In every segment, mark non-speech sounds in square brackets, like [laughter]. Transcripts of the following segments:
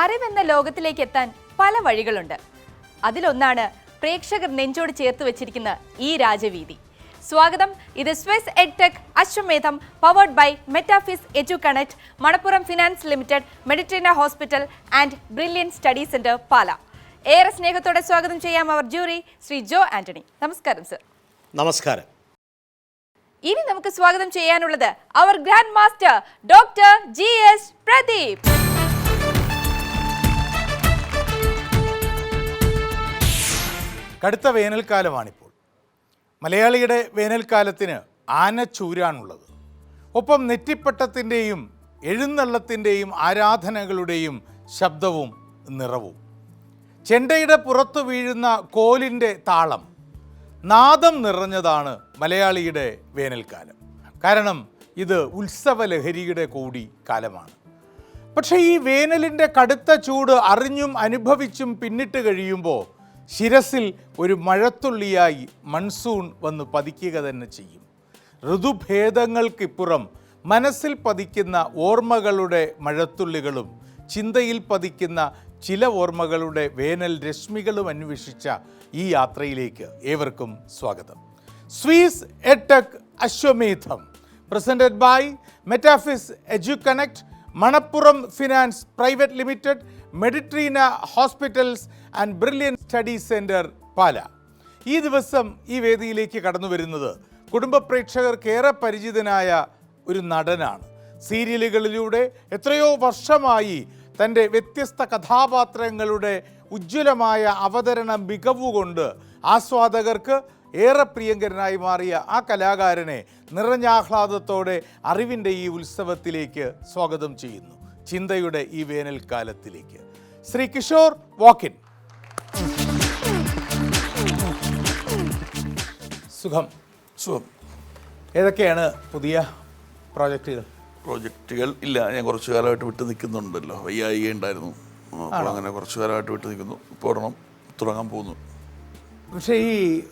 അറിവെന്ന ലോകത്തിലേക്ക് എത്താൻ പല വഴികളുണ്ട്. അതിലൊന്നാണ് പ്രേക്ഷകർ നെഞ്ചോട് ചേർത്ത് വെച്ചിരിക്കുന്ന ഈ രാജവീതി. സ്വാഗതം. ഇത് Swiss edtech Ashwamedham powered by മെറ്റാഫിസ് edu connect Manappuram finance limited മെഡിറ്ററേനിയ hospital and brilliant study centre Pala. ഏറെ സ്നേഹത്തോടെ സ്വാഗതം ചെയ്യാം അവർ ജൂറി ശ്രീ ജോ ആന്റണി. നമസ്കാരം സർ. നമസ്കാരം. ഇനി നമുക്ക് സ്വാഗതം ചെയ്യാനുള്ളത് അവർ grand master doctor G S Pradeep. കടുത്ത വേനൽക്കാലമാണിപ്പോൾ. മലയാളിയുടെ വേനൽക്കാലത്തിന് ആനച്ചൂരാണുള്ളത് ഒപ്പം നെറ്റിപ്പട്ടത്തിന്റെയും എഴുന്നള്ളത്തിന്റെയും ആരാധനകളുടെയും ശബ്ദവും നിറവും. ചെണ്ടയുടെ പുറത്തു വീഴുന്ന കോലിന്റെ താളം നാദം നിറഞ്ഞതാണ് മലയാളിയുടെ വേനൽക്കാലം. കാരണം ഇത് ഉത്സവലഹരിയുടെ കൂടി കാലമാണ്. പക്ഷേ ഈ വേനലിന്റെ കടുത്ത ചൂട് അറിഞ്ഞും അനുഭവിച്ചും പിന്നിട്ട് കഴിയുമ്പോൾ ശിരസിൽ ഒരു മഴത്തുള്ളിയായി മൺസൂൺ വന്ന് പതിക്കുക തന്നെ ചെയ്യും. ഋതുഭേദങ്ങൾക്കിപ്പുറം മനസ്സിൽ പതിക്കുന്ന ഓർമ്മകളുടെ മഴത്തുള്ളികളും ചിന്തയിൽ പതിക്കുന്ന ചില ഓർമ്മകളുടെ വേനൽ രശ്മികളും അന്വേഷിച്ച ഈ യാത്രയിലേക്ക് ഏവർക്കും സ്വാഗതം. സ്വീസ് എടെക് Ashwamedham presented by മെറ്റാഫിസ് edu connect Manappuram finance private limited Meditrina hospitals and brilliant study centre Pala. ഈ ദിവസം ഈ വേദിയിലേക്ക് കടന്നു വരുന്നത് കുടുംബ പ്രേക്ഷകർക്കേറെ പരിചിതനായ ഒരു നടനാണ്. സീരിയലുകളിലൂടെ എത്രയോ വർഷമായി തന്റെ വ്യത്യസ്ത കഥാപാത്രങ്ങളുടെ ഉജ്ജ്വലമായ അവതരണ മികവുകൊണ്ട് ആസ്വാദകർക്ക് ഏറെ പ്രിയങ്കരനായി മാറിയ ആ കലാകാരനെ നിറഞ്ഞാഹ്ലാദത്തോടെ അറിവിന്റെ ഈ ഉത്സവത്തിലേക്ക് സ്വാഗതം ചെയ്യുന്നു. ചിന്തയുടെ ഈ വേനൽക്കാലത്തിലേക്ക്. ശ്രീ കിഷോർ വാക്കിൻ സുഖം. സുഖം. ഏതൊക്കെയാണ് പുതിയ പ്രോജക്റ്റുകൾ? പ്രോജക്റ്റുകൾ ഇല്ല. ഞാൻ കുറച്ചു കാലമായിട്ട് വിട്ടു നിൽക്കുന്നുണ്ടല്ലോ. വയ്യായിക ഉണ്ടായിരുന്നു. അപ്പോൾ അങ്ങനെ കുറച്ചു കാലമായിട്ട് വിട്ടു നിൽക്കുന്നു. ഇപ്പോൾ ഒരെണ്ണം തുടങ്ങാൻ പോകുന്നു. പക്ഷേ ഈ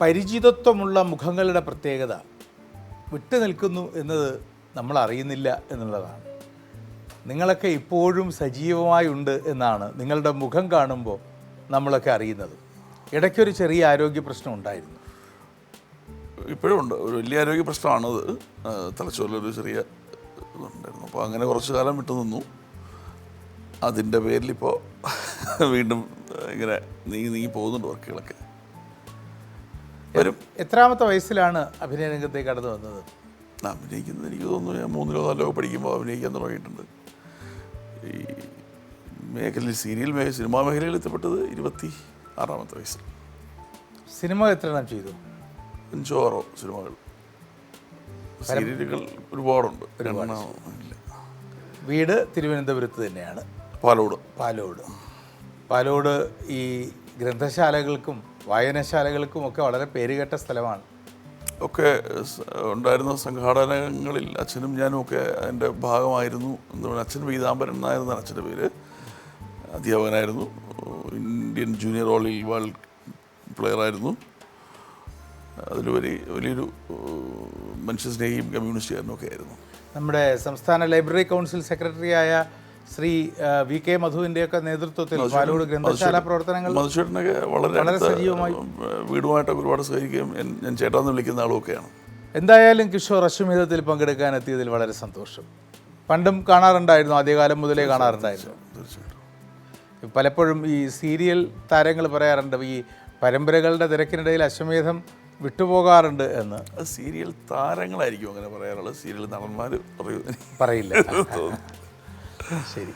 പരിചിതത്വമുള്ള മുഖങ്ങളുടെ പ്രത്യേകത വിട്ടു നിൽക്കുന്നു എന്നത് നമ്മൾ അറിയുന്നില്ല എന്നുള്ളതാണ്. നിങ്ങളൊക്കെ ഇപ്പോഴും സജീവമായി ഉണ്ട് എന്നാണ് നിങ്ങളുടെ മുഖം കാണുമ്പോൾ നമ്മളൊക്കെ അറിയുന്നത്. ഇടയ്ക്കൊരു ചെറിയ ആരോഗ്യ പ്രശ്നം ഉണ്ടായിരുന്നു. ഇപ്പോഴും ഉണ്ട്. ഒരു വലിയ ആരോഗ്യ പ്രശ്നമാണത് തലച്ചോറിലൊരു ചെറിയ ഇതുണ്ടായിരുന്നു. അപ്പോൾ അങ്ങനെ കുറച്ച് കാലം വിട്ടു നിന്നു. അതിന്റെ പേരിലിപ്പോൾ വീണ്ടും ഇങ്ങനെ നീങ്ങി നീങ്ങി പോകുന്നുണ്ട് വർക്കുകളൊക്കെ. വരും. എത്രാമത്തെ വയസ്സിലാണ് അഭിനയ രംഗത്തേക്ക് കടന്നു വന്നത്? അഭിനയിക്കുന്നത് എനിക്ക് തോന്നുന്നു ഞാൻ മൂന്നിലോ നാലോ പഠിക്കുമ്പോൾ അഭിനയിക്കാൻ തുടങ്ങിയിട്ടുണ്ട്. ഈ മേഖലയിൽ സീരിയൽ മേഖല സിനിമാ മേഖലയിൽ എത്തപ്പെട്ടത് ഇരുപത്തി ആറാമത്തെ വയസ്സിൽ. സിനിമ എത്ര എണ്ണം ചെയ്തു? അഞ്ചോ ആറോ സിനിമകൾ സീരിയലുകൾ ഒരുപാടുണ്ട്. വീട് തിരുവനന്തപുരത്ത് തന്നെയാണ്. പാലോട്. പാലോട്. പാലോട് ഈ ഗ്രന്ഥശാലകൾക്കും വായനശാലകൾക്കും ഒക്കെ വളരെ പേരുകേട്ട സ്ഥലമാണ്. ഒക്കെ ഉണ്ടായിരുന്ന സംഘാടനങ്ങളിൽ അച്ഛനും ഞാനും ഒക്കെ അതിന്റെ ഭാഗമായിരുന്നു. എന്ന് പറഞ്ഞാൽ അച്ഛൻ പീതാംബരൻ എന്നായിരുന്നു അച്ഛന്റെ പേര്. അധ്യാപകനായിരുന്നു. ഇന്ത്യൻ ജൂനിയർ ഓളിൽ വേൾഡ് പ്ലെയറായിരുന്നു അതിലുപരി വലിയൊരു മനുഷ്യ മനുഷ്യസ്നേഹിയും കമ്മ്യൂണിസ്റ്റുകാരനും ഒക്കെ ആയിരുന്നു. നമ്മുടെ സംസ്ഥാന ലൈബ്രറി കൗൺസിൽ സെക്രട്ടറിയായ ശ്രീ വി കെ മധുവിന്റെയൊക്കെ നേതൃത്വത്തിൽ പാലോട് ഗ്രന്ഥശാല പ്രവർത്തനങ്ങൾ മധുചേട്ടനൊക്കെ വളരെ വളരെ സജീവമായി. വീടുമായിട്ടൊക്കെ ഒരുപാട് സഹകരിക്കുകയും ഞാൻ ചേട്ടാന്ന് വിളിക്കുന്ന ആളുമൊക്കെയാണ്. എന്തായാലും കിഷോർ അശ്വമേധത്തിൽ പങ്കെടുക്കാൻ എത്തിയതിൽ വളരെ സന്തോഷം. പണ്ടും കാണാറുണ്ടായിരുന്നു ആദ്യകാലം മുതലേ കാണാറുണ്ടായിരുന്നു. പലപ്പോഴും ഈ സീരിയൽ താരങ്ങൾ പറയാറുണ്ട് ഈ പരമ്പരകളുടെ തിരക്കിനിടയിൽ അശ്വമേധം വിട്ടുപോകാറുണ്ട് എന്ന്. സീരിയൽ താരങ്ങളായിരിക്കും അങ്ങനെ പറയാറുള്ളത്. സീരിയൽ നടന്മാർ പറയൂ. പറയില്ല. ശരി.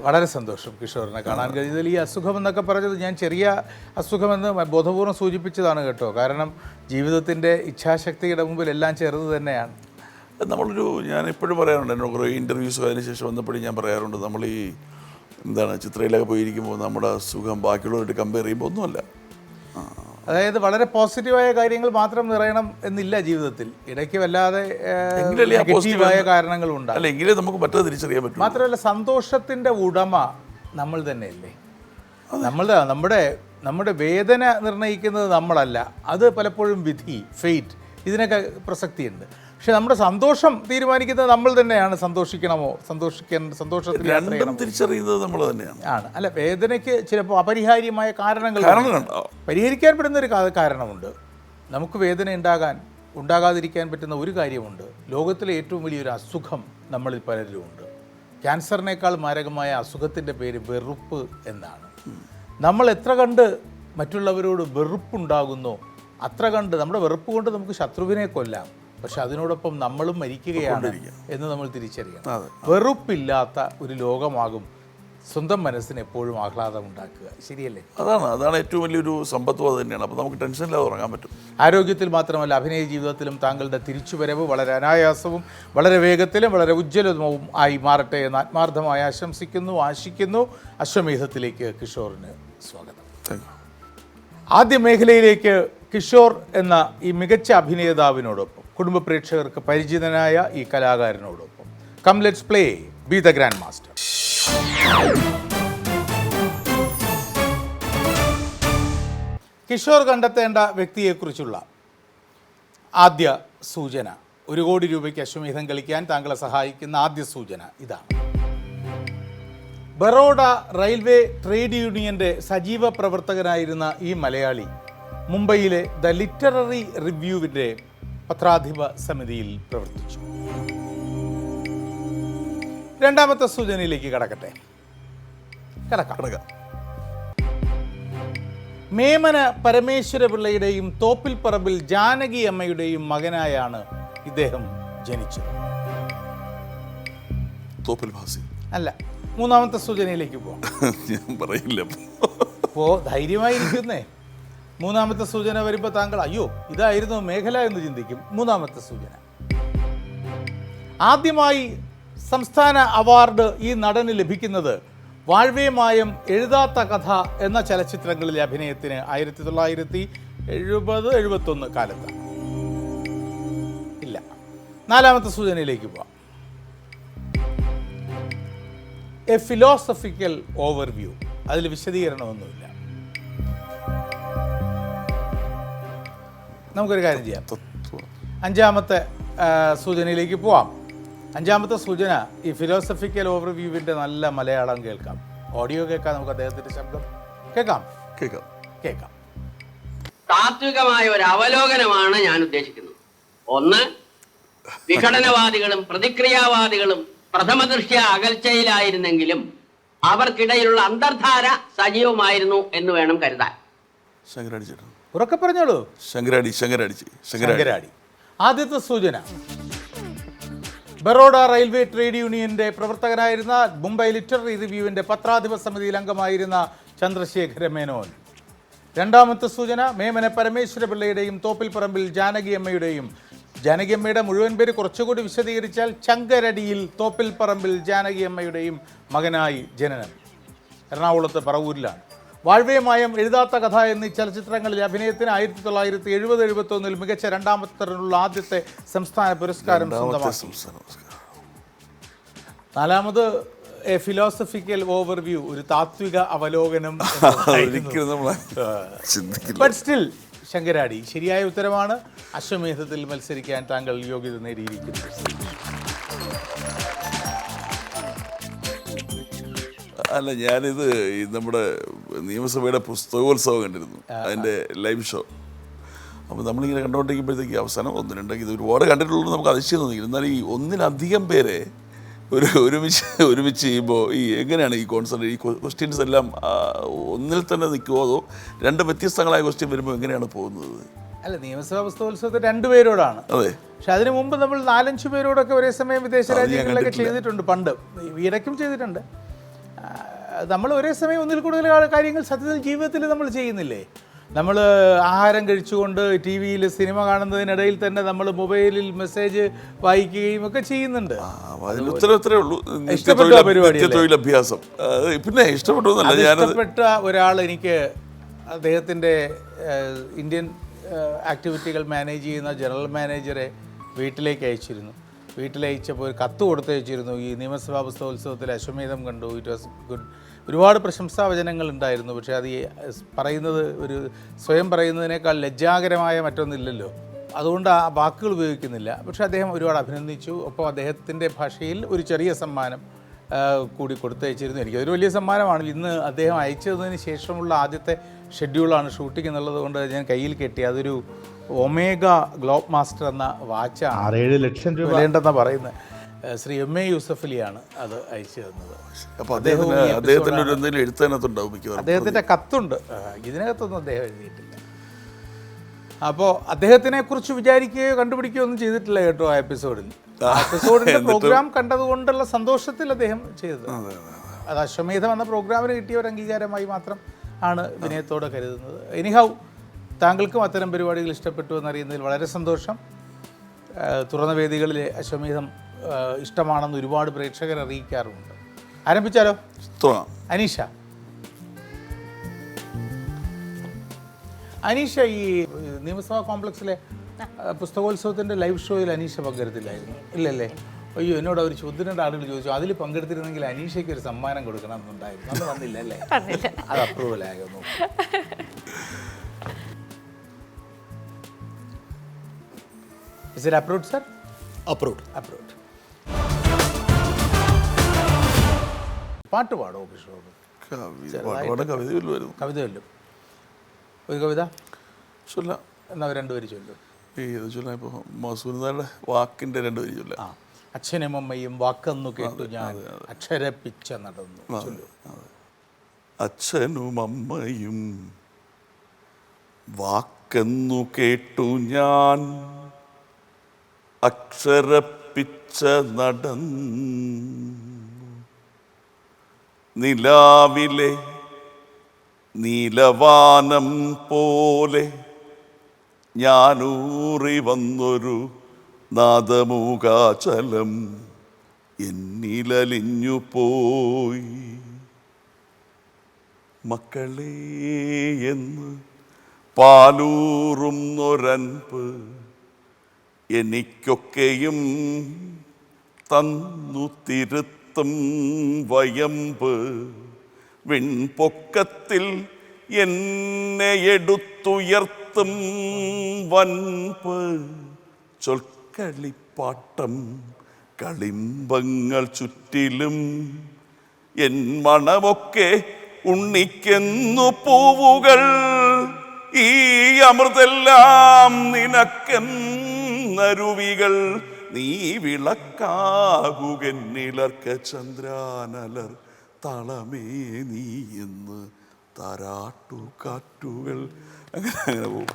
വളരെ സന്തോഷം കിഷോറിനെ കാണാൻ കഴിഞ്ഞതിൽ ഈ അസുഖം എന്നൊക്കെ പറഞ്ഞത് ഞാൻ ചെറിയ അസുഖമെന്ന് ബോധപൂർവം സൂചിപ്പിച്ചതാണ് കേട്ടോ. കാരണം ജീവിതത്തിന്റെ ഇച്ഛാശക്തിയുടെ മുമ്പിൽ എല്ലാം ചെറുത് തന്നെയാണ്. നമ്മളൊരു ഞാൻ എപ്പോഴും പറയാറുണ്ട് എന്നോട് കുറേ ഇന്റർവ്യൂസ് അതിന് ശേഷം വന്നപ്പോഴും ഞാൻ പറയാറുണ്ട് നമ്മൾ ഈ എന്താണ് ചിത്രയിലൊക്കെ പോയിരിക്കുമ്പോൾ നമ്മുടെ സുഖം ബാക്കിയുള്ളവരായിട്ട് കമ്പയർ ചെയ്യുമ്പോൾ ഒന്നുമല്ല. അതായത് വളരെ പോസിറ്റീവായ കാര്യങ്ങൾ മാത്രം നിറയണം എന്നില്ല ജീവിതത്തിൽ. ഇടയ്ക്ക് വല്ലാതെ പോസിറ്റീവായ ആ നെഗറ്റീവായ positive- കാരണങ്ങളും ഉണ്ടാകും അല്ല എങ്കിലേ നമുക്ക് മറ്റത് തിരിച്ചറിയാൻ പറ്റും മാത്രമല്ല സന്തോഷത്തിന്റെ ഉടമ നമ്മൾ തന്നെയല്ലേ? നമ്മൾ നമ്മുടെ നമ്മുടെ വേദന നിർണയിക്കുന്നത് നമ്മളല്ല. അത് പലപ്പോഴും വിധി ഫെയ്റ്റ് ഇതിനൊക്കെ പ്രസക്തിയുണ്ട്. പക്ഷെ നമ്മുടെ സന്തോഷം തീരുമാനിക്കുന്നത് നമ്മൾ തന്നെയാണ് സന്തോഷിക്കണമോ? സന്തോഷിക്കാൻ സന്തോഷത്തിൽ രണ്ടും തിരിച്ചറിയുന്നത് നമ്മൾ തന്നെയാണ്. ആണ്. അല്ല വേദനയ്ക്ക് ചിലപ്പോൾ അപരിഹാര്യമായ കാരണങ്ങൾ പരിഹരിക്കാൻ പറ്റുന്ന ഒരു കാരണമുണ്ട്. നമുക്ക് വേദന ഉണ്ടാകാൻ ഉണ്ടാകാതിരിക്കാൻ പറ്റുന്ന ഒരു കാര്യമുണ്ട്. ലോകത്തിലെ ഏറ്റവും വലിയൊരു അസുഖം നമ്മളിൽ പലരിലുമുണ്ട് ക്യാൻസറിനേക്കാൾ മാരകമായ അസുഖത്തിന്റെ പേര് വെറുപ്പ് എന്നാണ്. നമ്മൾ എത്ര കണ്ട് മറ്റുള്ളവരോട് വെറുപ്പുണ്ടാകുന്നോ അത്ര കണ്ട് നമ്മുടെ വെറുപ്പ് കൊണ്ട് നമുക്ക് ശത്രുവിനെ കൊല്ലാം. പക്ഷെ അതിനോടൊപ്പം നമ്മളും മരിക്കുകയാണ് എന്ന് നമ്മൾ തിരിച്ചറിയണം. വെറുപ്പില്ലാത്ത ഒരു ലോകമാകും സ്വന്തം മനസ്സിന് എപ്പോഴും ആഹ്ലാദം ഉണ്ടാക്കുക ശരിയല്ലേ? അതാണ് അതാണ് ഏറ്റവും വലിയൊരു സമ്പത്തും അത് തന്നെയാണ്. അപ്പോൾ നമുക്ക് ടെൻഷൻ ടെൻഷനില്ലാതെ ഉറങ്ങാൻ പറ്റും. ആരോഗ്യത്തിൽ മാത്രമല്ല അഭിനയ ജീവിതത്തിലും താങ്കളുടെ തിരിച്ചുവരവ് വളരെ അനായാസവും വളരെ വേഗത്തിലും വളരെ ഉജ്ജ്വലവും ആയി മാറട്ടെ എന്ന് ആത്മാർത്ഥമായി ആശംസിക്കുന്നു ആശിക്കുന്നു. അശ്വമേധത്തിലേക്ക് കിഷോറിന് സ്വാഗതം. ആദ്യ മേഖലയിലേക്ക് കിഷോർ എന്ന ഈ മികച്ച അഭിനേതാവിനോടൊപ്പം കുടുംബ പ്രേക്ഷകർക്ക് പരിചിതനായ ഈ കലാകാരനോടൊപ്പം. Come let's play be the grand master Kishore കണ്ടെത്തേണ്ട വ്യക്തിയെക്കുറിച്ചുള്ള ആദ്യ സൂചന. ഒരു കോടി രൂപയ്ക്ക് അശ്വമേധം കളിക്കാൻ താങ്കളെ സഹായിക്കുന്ന ആദ്യ സൂചന ഇതാണ്. ബറോഡ റെയിൽവേ ട്രേഡ് യൂണിയന്റെ സജീവ പ്രവർത്തകനായിരുന്ന ഈ മലയാളി മുംബൈയിലെ ദ ലിറ്റററി റിവ്യൂവിന്റെ പത്രാധിപ സമിതിയിൽ പ്രവർത്തിച്ചു. രണ്ടാമത്തെ സൂചനയിലേക്ക് കടക്കട്ടെ. കടക്കാം. മേമന പരമേശ്വര പിള്ളയുടെയും തോപ്പിൽ പറമ്പിൽ ജാനകി അമ്മയുടെയും മകനായാണ് ഇദ്ദേഹം ജനിച്ചത്. തോപ്പിൽ ഭാസി അല്ല മൂന്നാമത്തെ സൂചനയിലേക്ക് പോവാം. [laughs] ഞാൻ പറയില്ല. അപ്പോ ധൈര്യമായിരിക്കുന്നേ. മൂന്നാമത്തെ സൂചന വരുമ്പോൾ താങ്കൾ അയ്യോ ഇതായിരുന്നു മേഖല എന്ന് ചിന്തിക്കും. മൂന്നാമത്തെ സൂചന. ആദ്യമായി സംസ്ഥാന അവാർഡ് ഈ നടന് ലഭിക്കുന്നത് വാഴ്വേമായം എഴുതാത്ത കഥ എന്ന ചലച്ചിത്രങ്ങളിലെ അഭിനയത്തിന് ആയിരത്തി തൊള്ളായിരത്തി എഴുപത് എഴുപത്തൊന്ന് കാലത്ത്. ഇല്ല. നാലാമത്തെ സൂചനയിലേക്ക് പോവാം. A philosophical overview. അതിൽ വിശദീകരണമൊന്നുമില്ല. നമുക്കൊരു കാര്യം ചെയ്യാം. അഞ്ചാമത്തെ സൂചനയിലേക്ക് പോവാം. അഞ്ചാമത്തെ സൂചന ഈ ഫിലോസഫിക്കൽ ഓവർവ്യൂവിന്റെ നല്ല മലയാളം കേൾക്കാം. ഓഡിയോ കേൾക്കാം നമുക്ക് അദ്ദേഹത്തിന്റെ ശബ്ദം. കേൾക്കാം? കേൾക്കാം. കേൾക്കാം. താത്വികമായ ഒരു അവലോകനമാണ് ഞാൻ ഉദ്ദേശിക്കുന്നത്. ഒന്ന് വിഘടനവാദികളും പ്രതിക്രിയാവാദികളും പ്രഥമ ദൃഷ്ട്യ അകൽച്ചയിലായിരുന്നെങ്കിലും അവർക്കിടയിലുള്ള അന്തർധാര സജീവമായിരുന്നു എന്ന് വേണം കരുതാൻ. ഉറക്കെ പറഞ്ഞോളൂ. ശങ്കരാടി ശങ്കരാടി ശങ്കരാടി. ആദ്യത്തെ സൂചന. ബറോഡ റെയിൽവേ ട്രേഡ് യൂണിയന്റെ പ്രവർത്തകനായിരുന്ന മുംബൈ ലിറ്റററി റിവ്യൂവിന്റെ പത്രാധിപ സമിതിയിൽ അംഗമായിരുന്ന ചന്ദ്രശേഖര മേനോൻ. രണ്ടാമത്തെ സൂചന മേമന പരമേശ്വര പിള്ളയുടെയും തോപ്പിൽ പറമ്പിൽ ജാനകി അമ്മയുടെയും. ജാനകി അമ്മയുടെ മുഴുവൻ പേര് കുറച്ചുകൂടി വിശദീകരിച്ചാൽ ചങ്കരടിയിൽ തോപ്പിൽ ജാനകിയമ്മയുടെയും മകനായി ജനനം. എറണാകുളത്ത് പറവൂരിലാണ്. വാഴ്വേമായം എഴുതാത്ത കഥ എന്നീ ചലച്ചിത്രങ്ങളിലെ അഭിനയത്തിന് ആയിരത്തി തൊള്ളായിരത്തി എഴുപത് എഴുപത്തൊന്നിൽ മികച്ച രണ്ടാമത്തെ തരത്തിലുള്ള ആദ്യത്തെ സംസ്ഥാന പുരസ്കാരം സ്വന്തമാക്കി. നാലാമത് എ ഫിലോസഫിക്കൽ ഓവർവ്യൂ ഒരു താത്വിക അവലോകനം ബട്ട് സ്റ്റിൽ [laughs] ശങ്കരാടി ശരിയായ ഉത്തരമാണ്. അശ്വമേധത്തിൽ മത്സരിക്കാൻ താങ്കൾ യോഗ്യത നേടിയിരിക്കുന്നു. അല്ല ഞാനിത് നമ്മുടെ നിയമസഭയുടെ പുസ്തകോത്സവം കണ്ടിരുന്നു. അതിന്റെ ലൈവ് ഷോ. അപ്പോൾ നമ്മളിങ്ങനെ കണ്ടുകൊണ്ടിരിക്കുമ്പോഴത്തേക്ക് അവസാനം ഒന്ന് രണ്ടെങ്കിൽ ഇത് ഒരുപാട് കണ്ടിട്ടുള്ളൂ നമുക്ക് അതിശയം തോന്നി എന്നാൽ ഈ ഒന്നിലധികം പേരെ ഒരു ഒരുമിച്ച് ഒരുമിച്ച് ചെയ്യുമ്പോൾ ഈ എങ്ങനെയാണ് ഈ കോൺസെൻട്രേറ്റ് ഈ ക്വസ്റ്റ്യൻസ് എല്ലാം ഒന്നിൽ തന്നെ നിൽക്കുമോ അതോ രണ്ട് വ്യത്യസ്തങ്ങളായ ക്വസ്റ്റ്യൻ വരുമ്പോൾ എങ്ങനെയാണ് പോകുന്നത്? അല്ല നിയമസഭാ പുസ്തകോത്സവത്തിൽ രണ്ടുപേരോടാണ് അതെ. പക്ഷെ അതിനു മുമ്പ് നമ്മൾ നാലഞ്ച് പേരോടൊക്കെ ഒരേ സമയം വിദേശ രാജ്യങ്ങളിലൊക്കെ ചെയ്തിട്ടുണ്ട് പണ്ട്. ഈ ഇടയ്ക്കും ചെയ്തിട്ടുണ്ട്. നമ്മൾ ഒരേ സമയം ഒന്നിൽ കൂടുതൽ കാര്യങ്ങൾ സത്യത്തിൽ ജീവിതത്തിൽ നമ്മൾ ചെയ്യുന്നില്ലേ? നമ്മൾ ആഹാരം കഴിച്ചുകൊണ്ട് ടി വിയിൽ സിനിമ കാണുന്നതിനിടയിൽ തന്നെ നമ്മൾ മൊബൈലിൽ മെസ്സേജ് വായിക്കുകയും ഒക്കെ ചെയ്യുന്നുണ്ട്. ഉള്ളൂ. ഇഷ്ടപ്പെട്ട പരിപാടി പിന്നെ ഇഷ്ടപ്പെട്ട ഒരാൾ എനിക്ക് അദ്ദേഹത്തിന്റെ ഇന്ത്യൻ ആക്ടിവിറ്റികൾ മാനേജ് ചെയ്യുന്ന ജനറൽ മാനേജറെ വീട്ടിലേക്ക് അയച്ചിരുന്നു. വീട്ടിലയച്ചപ്പോൾ ഒരു കത്ത് കൊടുത്തയച്ചിരുന്നു. ഈ നിയമസഭാ പുസ്തകോത്സവത്തിൽ അശ്വമേധം കണ്ടു. ഇറ്റ് വാസ് ഗുഡ് ഒരുപാട് പ്രശംസാവചനങ്ങൾ ഉണ്ടായിരുന്നു. പക്ഷേ അത് പറയുന്നത് ഒരു സ്വയം പറയുന്നതിനേക്കാൾ ലജ്ജാകരമായ മറ്റൊന്നില്ലല്ലോ. അതുകൊണ്ട് ആ വാക്കുകൾ ഉപയോഗിക്കുന്നില്ല. പക്ഷേ അദ്ദേഹം ഒരുപാട് അഭിനന്ദിച്ചു. ഒപ്പം അദ്ദേഹത്തിന്റെ ഭാഷയിൽ ഒരു ചെറിയ സമ്മാനം കൂടി കൊടുത്തയച്ചിരുന്നു എനിക്ക്. അതൊരു വലിയ സമ്മാനമാണ് ഇന്ന് അദ്ദേഹം അയച്ചതിന് ശേഷമുള്ള ആദ്യത്തെ ഷെഡ്യൂളാണ് ഷൂട്ടിംഗ് എന്നുള്ളത് കൊണ്ട് ഞാൻ കയ്യിൽ കെട്ടി അതൊരു ഒമേഗ ഗ്ലോബ് മാസ്റ്റർ എന്ന വാച്ചാണ് ആറേഴ് ലക്ഷം രൂപ. വേണ്ടെന്നാണ് പറയുന്നത്. ശ്രീ എം എ യൂസഫലിയാണ് അത് അയച്ചു തന്നത്. അപ്പൊ അദ്ദേഹത്തിന് അദ്ദേഹത്തിന്റെ ഒരു എന്തെങ്കിലും എഴുത്തതിനകത്തുണ്ടാവും മിക്കവാറും. അദ്ദേഹത്തിന്റെ കത്തുണ്ട്. ഇതിനകത്തൊന്നും അദ്ദേഹം എഴുതിയിട്ടില്ല. അപ്പോൾ അദ്ദേഹത്തിനെ കുറിച്ച് വിചാരിക്കുകയോ കണ്ടുപിടിക്കുകയോ ഒന്നും ചെയ്തിട്ടില്ല കേട്ടോ ആ എപ്പിസോഡിൽ പ്രോഗ്രാം കണ്ടതുകൊണ്ടുള്ള സന്തോഷത്തിൽ അദ്ദേഹം ചെയ്തത്. അത് അശ്വമേധം എന്ന പ്രോഗ്രാമിന് കിട്ടിയ ഒരു അംഗീകാരമായി മാത്രം ആണ് വിനയത്തോടെ കരുതുന്നത്. എനിഹൗ താങ്കൾക്കും അത്തരം പരിപാടികൾ ഇഷ്ടപ്പെട്ടു എന്നറിയുന്നതിൽ വളരെ സന്തോഷം. തുറന്ന വേദികളിലെ അശ്വമേധം ഇഷ്ടമാണെന്ന് ഒരുപാട് പ്രേക്ഷകർ അറിയിക്കാറുമുണ്ട് ആരംഭിച്ചാലോ? അനീഷ. അനീഷ ഈ നിയമസഭാ കോംപ്ലക്സിലെ പുസ്തകോത്സവത്തിന്റെ ലൈവ് ഷോയിൽ അനീഷ പങ്കെടുത്തില്ലായിരുന്നു. ഇല്ലല്ലേ? അയ്യോ എന്നോട് അവർ ചോദ്യം ആളുകൾ ചോദിച്ചു അതിൽ പങ്കെടുത്തിരുന്നെങ്കിൽ അനീഷയ്ക്ക് ഒരു സമ്മാനം കൊടുക്കണം എന്നുണ്ടായിരുന്നു. അന്ന് വന്നില്ല അല്ലേ? അത് അപ്രൂവൽ ആയിരുന്നു is it approved sir approve approved പാട്ട് പാടോ കിഷോർ കവിത കവിത വരുമായിരുന്നു കവിത ചൊല്ലും. ഒരു കവിത? ചൊല്ലാം. എന്നാ രണ്ടുപേര് ചൊല്ലും. ഈ ചൊല്ലാം ഇപ്പോൾ മസൂരിനാരുടെ വാക്കിന്റെ രണ്ട് പേര് ചൊല്ലാം. ആ. അച്ഛനും അമ്മയും വാക്കെന്നു കേട്ടു ഞാൻ. അക്ഷരപ്പിച്ച നടന്നു. അച്ഛനും അമ്മയും വാക്കെന്നു കേട്ടു ഞാൻ. അക്ഷരപ്പിച്ച നടന്നു നിലാവിലെ നീലവാനം പോലെ ഞാനൂറി വന്നൊരു നാദമൂകാചലം എന്നിലലിഞ്ഞു പോയി. മക്കളേ എന്ന് പാലൂറുന്നൊരൻപ് എനിക്കൊക്കെയും തന്നു തിരുത്തും വയമ്പ്. വിൺപൊക്കത്തിൽ എന്നെ എടുത്തുയർത്തും വൻപ്. ചൊൽക്കളിപ്പാട്ടം കളിമ്പങ്ങൾ ചുറ്റിലും എൻ മണമൊക്കെ ഉണ്ണിക്കെന്നു പൂവുകൾ. ഈ അമൃതെല്ലാം നിനക്കെന്നരുവികൾ. നീ വിളക്കാകുകന്നിലർക്ക ചന്ദ്രാനലർ തളമേ നീ എന്ന് താരാട്ടു കാറ്റുകൾ. അങ്ങനെ അങ്ങനെ പോകും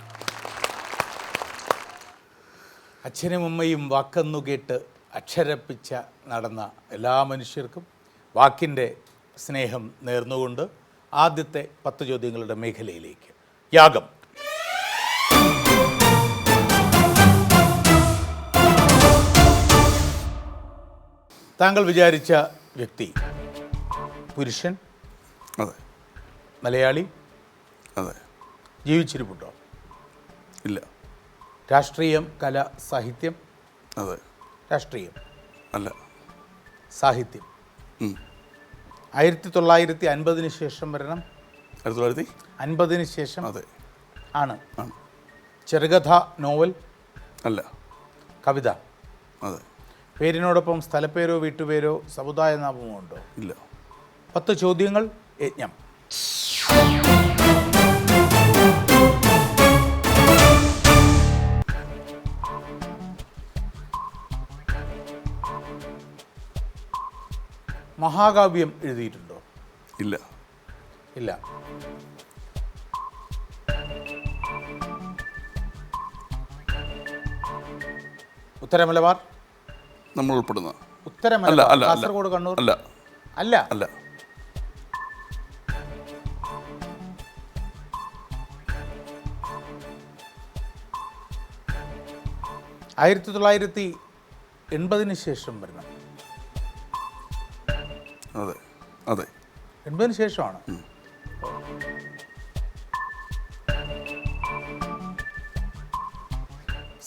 അച്ഛനും അമ്മയും വാക്കെന്നു കേട്ട് അക്ഷരപ്പിച്ച നടന്ന എല്ലാ മനുഷ്യർക്കും വാക്കിന്റെ സ്നേഹം നേർന്നുകൊണ്ട് ആദ്യത്തെ പത്ത് ചോദ്യങ്ങളുടെ മേഖലയിലേക്ക്. യാഗം. താങ്കൾ വിചാരിച്ച വ്യക്തി. പുരുഷൻ. അതെ. മലയാളി. അതെ. ജീവിച്ചിരിപ്പുണ്ടോ? ഇല്ല. രാഷ്ട്രീയം കല സാഹിത്യം? അതെ. രാഷ്ട്രീയം. അല്ല. സാഹിത്യം. ആയിരത്തി തൊള്ളായിരത്തി അൻപതിന് ശേഷം വരണം. ആയിരത്തി തൊള്ളായിരത്തി അൻപതിന് ശേഷം അതെ. ആണ്. ആണ്. ചെറുകഥ നോവൽ അല്ല. കവിത. അതെ. പേരിനോടൊപ്പം സ്ഥലപ്പേരോ വീട്ടുപേരോ സമുദായ നാമമോ ഉണ്ടോ ഇല്ല. പത്ത് ചോദ്യങ്ങൾ യജ്ഞം. മഹാകാവ്യം എഴുതിയിട്ടുണ്ടോ? ഇല്ല. ഇല്ല. ഉത്തരമലബാർ നമ്മൾ ഉൾപ്പെടുന്ന അല്ല അല്ല അല്ല കാസർഗോഡ് കണ്ണൂർ? അല്ല. അല്ല. അല്ല. ആയിരത്തി തൊള്ളായിരത്തി എൺപതിന് ശേഷം വരണം അതെ അതെ. എൺപതിന് ശേഷമാണ്.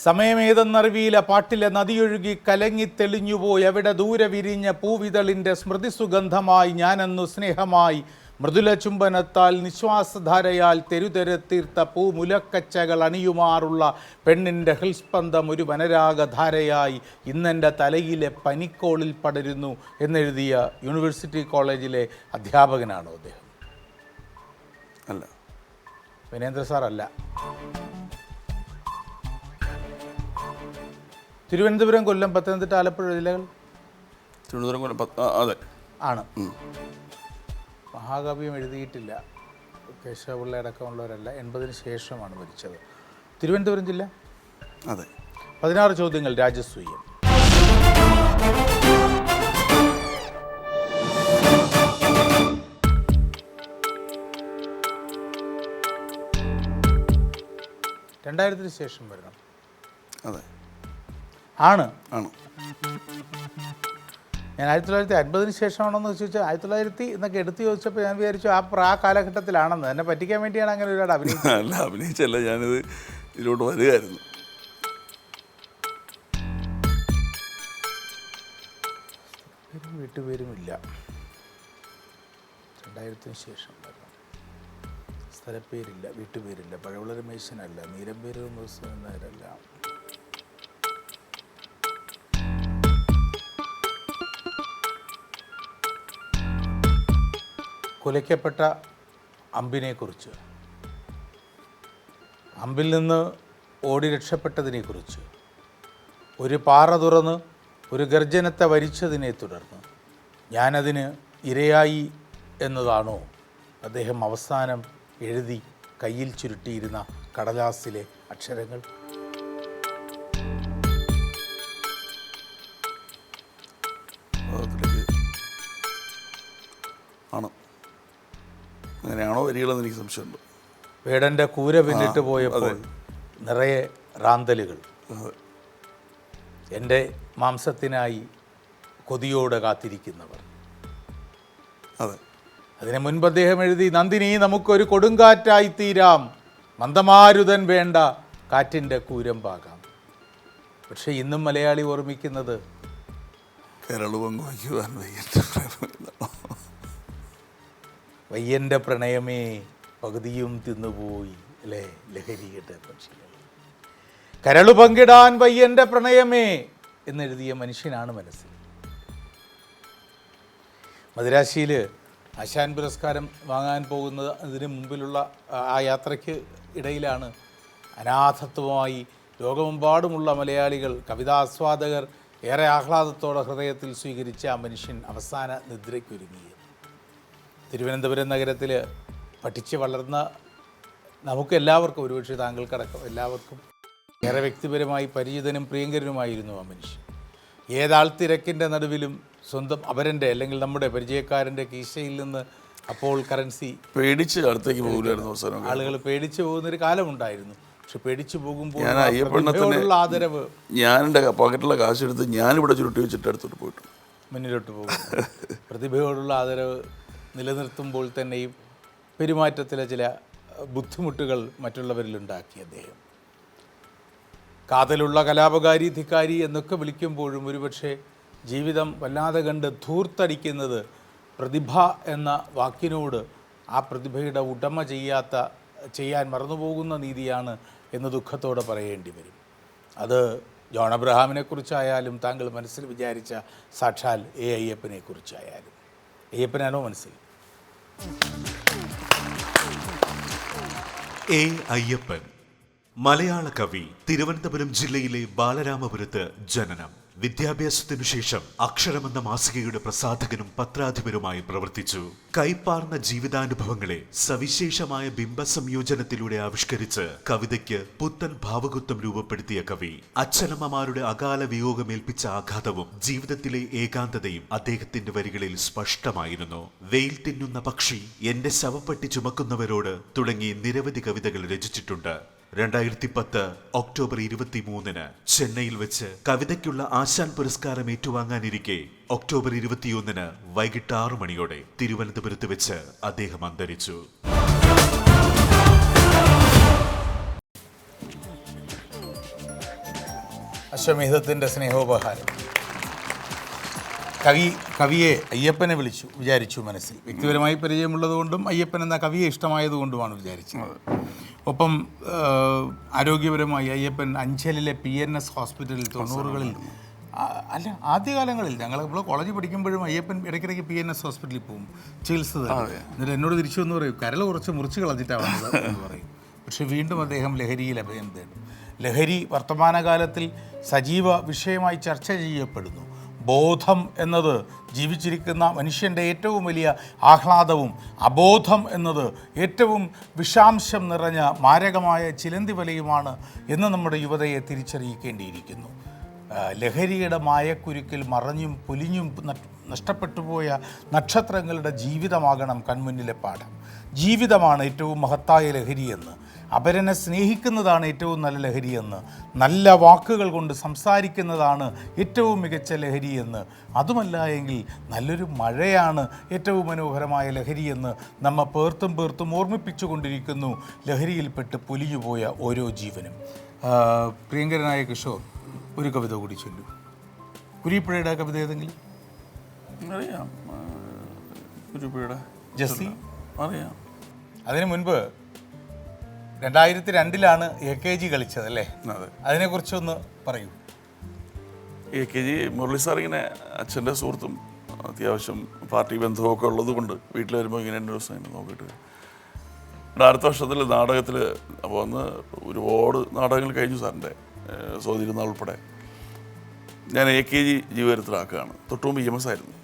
സമയമേതെന്നറിവിയില പാട്ടിലെ നദിയൊഴുകി കലങ്ങി തെളിഞ്ഞുപോയി. എവിടെ ദൂരെ വിരിഞ്ഞ പൂവിതളിന്റെ സ്മൃതി സുഗന്ധമായി ഞാനെന്നു സ്നേഹമായി മൃദുല ചുംബനത്താൽ നിശ്വാസധാരയാൽ തെരുതെരത്തീർത്ത പൂമുലക്കച്ചകൾ അണിയുമാറുള്ള പെണ്ണിന്റെ ഹൃസ്പന്ദം ഒരു വനരാഗധാരയായി ഇന്നെന്റെ തലയിലെ പനിക്കോളിൽ പടരുന്നു എന്നെഴുതിയ യൂണിവേഴ്സിറ്റി കോളേജിലെ അധ്യാപകനാണോ അദ്ദേഹം? അല്ല. വിനേന്ദ്ര സാർ തിരുവനന്തപുരം കൊല്ലം പത്തനംതിട്ട ആലപ്പുഴ ജില്ലകൾ? തിരുവനന്തപുരം കൊല്ലം പത്ത് ആ, അതെ. ആണ്. മഹാകാവ്യം എഴുതിയിട്ടില്ല. കേശവപിള്ള അടക്കമുള്ളവരല്ല. എൺപതിന് ശേഷമാണ് മരിച്ചത്. തിരുവനന്തപുരം ജില്ല? അതെ. പതിനാറ് ചോദ്യങ്ങൾ രാജസൂയം രണ്ടായിരത്തിന് ശേഷം വരണം. അതെ. ആണ്. ആണ്. ഞാൻ ആയിരത്തി തൊള്ളായിരത്തി അൻപതിന് ശേഷമാണെന്ന് ചോദിച്ചാൽ ആയിരത്തി തൊള്ളായിരത്തി എന്നൊക്കെ എടുത്തു ചോദിച്ചപ്പോൾ ഞാൻ വിചാരിച്ചു ആ പ്ര- ആ കാലഘട്ടത്തിലാണെന്ന്. എന്നെ പറ്റിക്കാൻ വേണ്ടിയാണ് അങ്ങനെ ഒരുപാട് അഭിനയിച്ചത്. അല്ല അഭിനയിച്ചല്ല ഞാനിത് ഇതിലോട്ട് വരികയായിരുന്നു. വീട്ടുപേരുമില്ല. രണ്ടായിരത്തിന് ശേഷം വരണം. സ്ഥലപ്പേരില്ല വീട്ടുപേരില്ല. പഴവളരമേശനല്ല രമേശനല്ല നീലമ്പേര് മുസ്ലിം നായരല്ല. കുലയ്ക്കപ്പെട്ട അമ്പിനെക്കുറിച്ച് അമ്പിൽ നിന്ന് ഓടി രക്ഷപ്പെട്ടതിനെക്കുറിച്ച് ഒരു പാറ തുറന്ന് ഒരു ഗർജനത്തെ വരിച്ചതിനെ തുടർന്ന് ഞാനതിന് ഇരയായി എന്നതാണോ അദ്ദേഹം അവസാനം എഴുതി കയ്യിൽ ചുരുട്ടിയിരുന്ന കടലാസിലെ അക്ഷരങ്ങൾ? വരികളെന്ന് എനിക്ക് സംശയമുണ്ട്. വേടന്റെ കൂര പിന്നിട്ട് പോയപ്പോൾ നിറയെ റാന്തലുകൾ. എന്റെ മാംസത്തിനായി കൊതിയോടെ കാത്തിരിക്കുന്നവർ. അതെ. അതിനു മുൻപ് അദ്ദേഹം എഴുതി നന്ദിനി നമുക്കൊരു കൊടുങ്കാറ്റായി തീരാം. മന്ദമാരുതൻ വേണ്ട കാറ്റിന്റെ കൂരമ്പാകാം. പക്ഷെ ഇന്നും മലയാളി ഓർമ്മിക്കുന്നത് കേരളവും പങ്കുവയ്ക്കുവാൻ വയ്യന്റെ വയ്യന്റെ പ്രണയമേ പകുതിയും തിന്നുപോയി അല്ലേ ലഹരിയുടെ പക്ഷികൾ കരളു പങ്കിടാൻ വയ്യന്റെ പ്രണയമേ എന്നെഴുതിയ മനുഷ്യനാണ് മനസ്സിൽ. മദിരാശിയിൽ ആശാൻ പുരസ്കാരം വാങ്ങാൻ പോകുന്നത് അതിന് മുമ്പിലുള്ള ആ യാത്രയ്ക്ക് ഇടയിലാണ് അനാഥത്വമായി ലോകമെമ്പാടുമുള്ള മലയാളികൾ കവിതാസ്വാദകർ ഏറെ ആഹ്ലാദത്തോടെ ഹൃദയത്തിൽ സ്വീകരിച്ച ആ മനുഷ്യൻ അവസാന നിദ്രയ്ക്കൊരുങ്ങിയത്. തിരുവനന്തപുരം നഗരത്തിൽ പഠിച്ച് വളർന്ന നമുക്ക് എല്ലാവർക്കും ഒരുപക്ഷെ താങ്കൾക്കടക്കം എല്ലാവർക്കും ഏറെ വ്യക്തിപരമായി പരിചിതനും പ്രിയങ്കരനുമായിരുന്നു ആ മനുഷ്യൻ. ഏതാൾ തിരക്കിന്റെ നടുവിലും സ്വന്തം അവരന്റെ അല്ലെങ്കിൽ നമ്മുടെ പരിചയക്കാരന്റെ കീശയിൽ നിന്ന് അപ്പോൾ കറൻസി പേടിച്ച് അടുത്തേക്ക് പോകില്ലായിരുന്നു അവസാനം ആളുകൾ പേടിച്ച് പോകുന്നൊരു കാലമുണ്ടായിരുന്നു. പക്ഷെ പേടിച്ചു പോകുമ്പോൾ ഞാൻ ആ അയ്യപ്പണ്ണ തന്നെ പ്രതിഭയോടുള്ള ആദരവ് ഞാൻ എന്റെ പോക്കറ്റിലെ കാശെടുത്ത് ഞാനിവിടെ ചുരുട്ടി വെച്ചിട്ട് അടുത്തോട്ട് പോയിട്ടു മുന്നിലോട്ട് പോകും പ്രതിഭയോടുള്ള ആദരവ് നിലനിർത്തുമ്പോൾ തന്നെയും പെരുമാറ്റത്തിലെ ചില ബുദ്ധിമുട്ടുകൾ മറ്റുള്ളവരിലുണ്ടാക്കി അദ്ദേഹം. കാതലുള്ള കലാപകാരി ധിക്കാരി എന്നൊക്കെ വിളിക്കുമ്പോഴും ഒരുപക്ഷെ ജീവിതം വല്ലാതെ കണ്ട് ധൂർത്തടിക്കുന്നത് പ്രതിഭ എന്ന വാക്കിനോട് ആ പ്രതിഭയുടെ ഉടമ ചെയ്യാത്ത ചെയ്യാൻ മറന്നുപോകുന്ന നീതിയാണ് എന്ന് ദുഃഖത്തോടെ പറയേണ്ടി വരും. അത് ജോൺ അബ്രഹാമിനെക്കുറിച്ചായാലും താങ്കൾ മനസ്സിൽ വിചാരിച്ച സാക്ഷാൽ എ അയ്യപ്പനെക്കുറിച്ചായാലും അയ്യപ്പനാണോ മനസ്സിൽ? എ അയ്യപ്പൻ മലയാള കവി തിരുവനന്തപുരം ജില്ലയിലെ ബാലരാമപുരത്ത് ജനനം. വിദ്യാഭ്യാസത്തിനു ശേഷം അക്ഷരമെന്ന മാസികയുടെ പ്രസാധകനും പത്രാധിപരുമായി പ്രവർത്തിച്ചു. കൈപ്പാർന്ന ജീവിതാനുഭവങ്ങളെ സവിശേഷമായ ബിംബ സംയോജനത്തിലൂടെ ആവിഷ്കരിച്ച് കവിതയ്ക്ക് പുത്തൻ ഭാവകുത്വം രൂപപ്പെടുത്തിയ കവി അച്ഛനമ്മമാരുടെ അകാല വിയോഗമേൽപ്പിച്ച ആഘാതവും ജീവിതത്തിലെ ഏകാന്തതയും അദ്ദേഹത്തിന്റെ വരികളിൽ സ്പഷ്ടമായിരുന്നു. വെയിൽ തിന്നുന്ന പക്ഷി എന്റെ ശവപ്പെട്ടി ചുമക്കുന്നവരോട് തുടങ്ങി നിരവധി കവിതകൾ രചിച്ചിട്ടുണ്ട്. രണ്ടായിരത്തി പത്ത് ഒക്ടോബർ ഇരുപത്തിമൂന്നിന് ചെന്നൈയിൽ വെച്ച് കവിതയ്ക്കുള്ള ആശാൻ പുരസ്കാരം ഏറ്റുവാങ്ങാനിരിക്കെ ഒക്ടോബർ ഇരുപത്തിയൊന്നിന് വൈകിട്ട് ആറു മണിയോടെ തിരുവനന്തപുരത്ത് വെച്ച് അദ്ദേഹം അന്തരിച്ചു. അശ്വമേധത്തിന്റെ സ്നേഹോപഹാരം. കവി കവിയെ അയ്യപ്പനെ വിളിച്ചു വിചാരിച്ചു മനസ്സിൽ. വ്യക്തിപരമായി പരിചയമുള്ളതുകൊണ്ടും അയ്യപ്പൻ എന്ന കവിയെ ഇഷ്ടമായതുകൊണ്ടുമാണ് വിചാരിച്ചത്. ഒപ്പം ആരോഗ്യപരമായി അയ്യപ്പൻ അഞ്ചലിലെ പി എൻ എസ് ഹോസ്പിറ്റലിൽ തൊണ്ണൂറുകളിൽ. അല്ല ആദ്യകാലങ്ങളിൽ ഞങ്ങൾ നമ്മൾ കോളേജിൽ പഠിക്കുമ്പോഴും അയ്യപ്പൻ ഇടയ്ക്കിടയ്ക്ക് പി എൻ എസ് ഹോസ്പിറ്റലിൽ പോകും. ചികിത്സ. എന്നിട്ട് എന്നോട് തിരിച്ചു എന്ന് പറയും കരൾ കുറച്ച് മുറിച്ച് കളഞ്ഞിട്ടാണ് എന്ന് പറയും. പക്ഷെ വീണ്ടും അദ്ദേഹം ലഹരിയിൽ അഭയം തേടും. ലഹരി വർത്തമാനകാലത്തിൽ സജീവ വിഷയമായി ചർച്ച ചെയ്യപ്പെടുന്നു. ബോധം എന്നത് ജീവിച്ചിരിക്കുന്ന മനുഷ്യന്റെ ഏറ്റവും വലിയ ആഹ്ലാദവും അബോധം എന്നത് ഏറ്റവും വിഷാംശം നിറഞ്ഞ മാരകമായ ചിലന്തി വലയുമാണ് എന്ന് നമ്മുടെ യുവതയെ തിരിച്ചറിയിക്കേണ്ടിയിരിക്കുന്നു. ലഹരിയുടെ മായക്കുരുക്കിൽ മറഞ്ഞും പൊലിഞ്ഞും നഷ്- നഷ്ടപ്പെട്ടുപോയ നക്ഷത്രങ്ങളുടെ ജീവിതമാകണം കൺമുന്നിലെ പാഠം. ജീവിതമാണ് ഏറ്റവും മഹത്തായ ലഹരിയെന്ന്. അപരനെ സ്നേഹിക്കുന്നതാണ് ഏറ്റവും നല്ല ലഹരിയെന്ന് നല്ല വാക്കുകൾ കൊണ്ട് സംസാരിക്കുന്നതാണ് ഏറ്റവും മികച്ച ലഹരിയെന്ന് അതുമല്ല എങ്കിൽ നല്ലൊരു മഴയാണ് ഏറ്റവും മനോഹരമായ ലഹരിയെന്ന് നമ്മൾ പേർത്തും പേർത്തും ഓർമ്മിപ്പിച്ചു കൊണ്ടിരിക്കുന്നു. ലഹരിയിൽപ്പെട്ട് പൊലിഞ്ഞുപോയ ഓരോ ജീവനും. പ്രിയങ്കരനായ കിഷോർ ഒരു കവിത കൂടി ചൊല്ലു. കുരിപ്പുഴയുടെ കവിത ഏതെങ്കിലും? അറിയാം. ജസ്സി? അറിയാം. അതിനു മുൻപ് രണ്ടായിരത്തി രണ്ടിലാണ് എ കെ ജി കളിച്ചത് അല്ലേ? അതെ. അതിനെക്കുറിച്ചൊന്ന് പറയൂ. A K G Murali sir ഇങ്ങനെ അച്ഛന്റെ സുഹൃത്തും അത്യാവശ്യം പാർട്ടി ബന്ധമൊക്കെ ഉള്ളത് കൊണ്ട് വീട്ടിൽ വരുമ്പോൾ ഇങ്ങനെ രണ്ട് ദിവസം ഇങ്ങനെ നോക്കിയിട്ട് ഇവിടെ അടുത്ത വർഷത്തിൽ നാടകത്തിൽ അപ്പോൾ അന്ന് ഒരുപാട് നാടകങ്ങൾ കഴിഞ്ഞു സാറിന്റെ സ്വാധീനം ഉൾപ്പെടെ. ഞാൻ എ കെ ജി ജീവിതത്തിലാക്കുകയാണ് തൊട്ട് മുമ്പ് ഇ എം എസ് ആയിരുന്നു.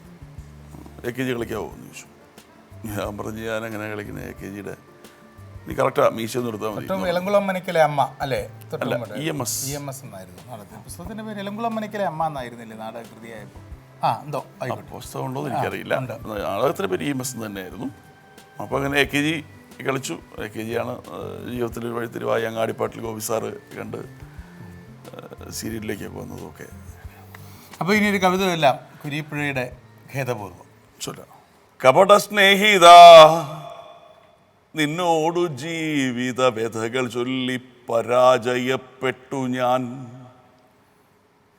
എ കെ ജി കളിക്കാവോ എന്ന് ചോദിച്ചു. ഞാൻ പറഞ്ഞു ഞാൻ അങ്ങനെ കളിക്കുന്ന എ കെ ജിയുടെ നീ കറക്റ്റാ മീശ നിർത്താൻ മതി. ഇളംകുളം മനക്കിലെ അമ്മ അല്ലേ? അല്ല എസ് ഇ എം എസ് എന്നായിരുന്നു. നാടകത്തിൽ പുസ്തകത്തിന്റെ പേര് ഇളംകുളം മനക്കിലെ അമ്മ എന്നായിരുന്നില്ലേ? ആ എന്തോ ആയിക്കോട്ടെ. പുസ്തകം ഉണ്ടോ എന്ന് എനിക്കറിയില്ല. നാടകത്തിന് പേര് ഇ എം എസ് തന്നെയായിരുന്നു. അപ്പോൾ അങ്ങനെ എ കെ ജി കളിച്ചു. എ കെ ജിയാണ് ജീവിതത്തിൽ ഒരു വഴിത്തിരിവായി അങ്ങാടിപ്പാട്ടിൽ ഗോപി സാറ് കണ്ട് സീരിയലിലേക്കൊക്കെ വന്നതൊക്കെ അപ്പോൾ ഇനി ഒരു കവിത എല്ലാം കുരിപ്പുഴയുടെ ഖേദപൂർവം. ചൊല്ലാം. കപട സ്നേഹിത നിന്നോടു ജീവിത വ്യഥകൾ ചൊല്ലി പരാജയപ്പെട്ടു ഞാൻ.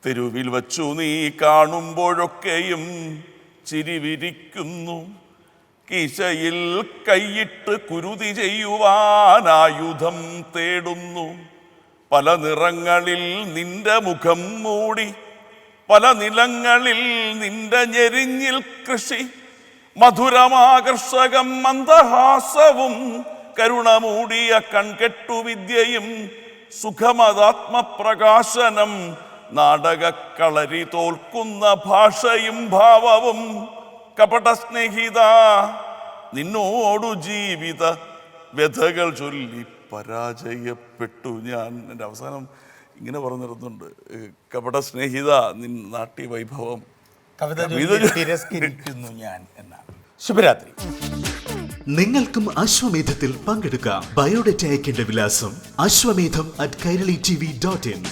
തെരുവിൽ വച്ചു നീ കാണുമ്പോഴൊക്കെയും ചിരിവിരിക്കുന്നു. കിശയിൽ കൈയിട്ട് കുരുതി ചെയ്യുവാനായുധം തേടുന്നു. പല നിറങ്ങളിൽ നിന്റെ മുഖം മൂടി പല നിലങ്ങളിൽ നിന്റെ ഞെരിഞ്ഞിൽ കൃഷി. മധുരമാകർഷകം മന്ദഹാസവും കരുണമൂടിയ കൺകെട്ടുവിദ്യയും സുഖമതാത്മപ്രകാശനം നാടകക്കളരി തോൽക്കുന്ന ഭാഷയും ഭാവവും കപട സ്നേഹിത നിന്നോടു ജീവിത വ്യഥകൾ ചൊല്ലി പരാജയപ്പെട്ടു ഞാൻ. എന്റെ അവസാനം ഇങ്ങനെ പറഞ്ഞിരുന്നുണ്ട് കപട സ്നേഹിത നിൻ നാട്യ വൈഭവം കവിത തിരസ്കരിക്കുന്നു ഞാൻ ശുഭരാത്രി. നിങ്ങൾക്കും അശ്വമേധത്തിൽ പങ്കെടുക്കാം. ബയോഡേറ്റ അയക്കേണ്ട വിലാസം Ashwamedham at Kairali T V dot in